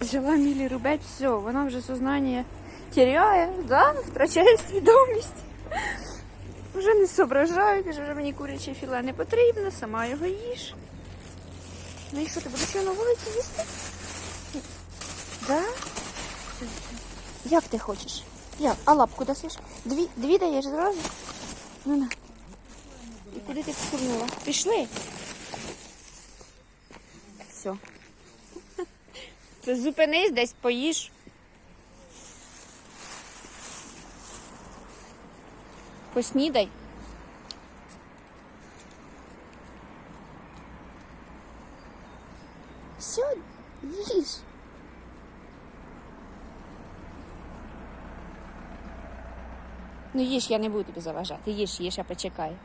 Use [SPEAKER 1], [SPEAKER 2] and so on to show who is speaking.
[SPEAKER 1] Взяла Мілі рубець, все, вона вже сознання теряє, да? втрачає свідомість. Вже не соображають, вже мені куряче філе не потрібно, сама його їж. Ну і що, ти будеш його на вулиці їсти? Да? Як ти хочеш? Як? А лапку дасиш? Дві, дві даєш зразу? Ну на. І куди ти вкурнула? Пішли? Все. Ти зупинись, десь поїж. Поснідай. Все, їж. Ну їж, я не буду тобі заважати. Їж, їж, я почекаю.